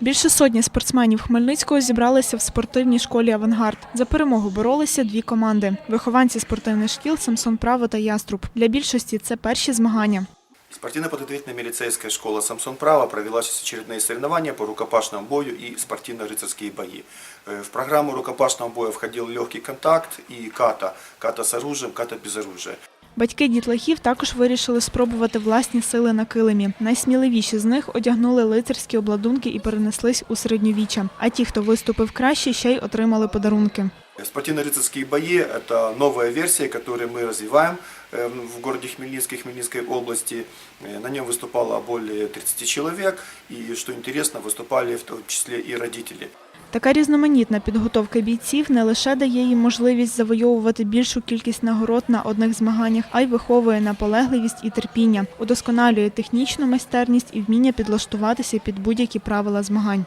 Більше сотні спортсменів Хмельницького зібралися в спортивній школі Авангард. За перемогу боролися дві команди: вихованці спортивних шкіл Самсон Право та Яструб. Для більшості це перші змагання. Спортивно-подготовительная милицейская школа «Самсон Право» провела сейчас очередные соревнования по рукопашному бою и спортивно-рыцарские бои. Э, В программу рукопашного боя входил легкий контакт и ката. Ката с оружием, ката без оружия. Батьки дітлахів також вирішили спробувати власні сили на килимі. Найсміливіші з них одягнули лицарські обладунки і перенеслись у середньовіччя. А ті, хто виступив краще, ще й отримали подарунки. Спортивно-рыцарские бои – это новая версия, которую мы развиваем э, в городе Хмельницкой, Хмельницкой области. Э, На нем выступало более 30 человек, и, что интересно, выступали в том числе и родители. Така різноманітна підготовка бійців не лише дає їм можливість завойовувати більшу кількість нагород на одних змаганнях, а й виховує наполегливість і терпіння, удосконалює технічну майстерність і вміння підлаштуватися під будь-які правила змагань.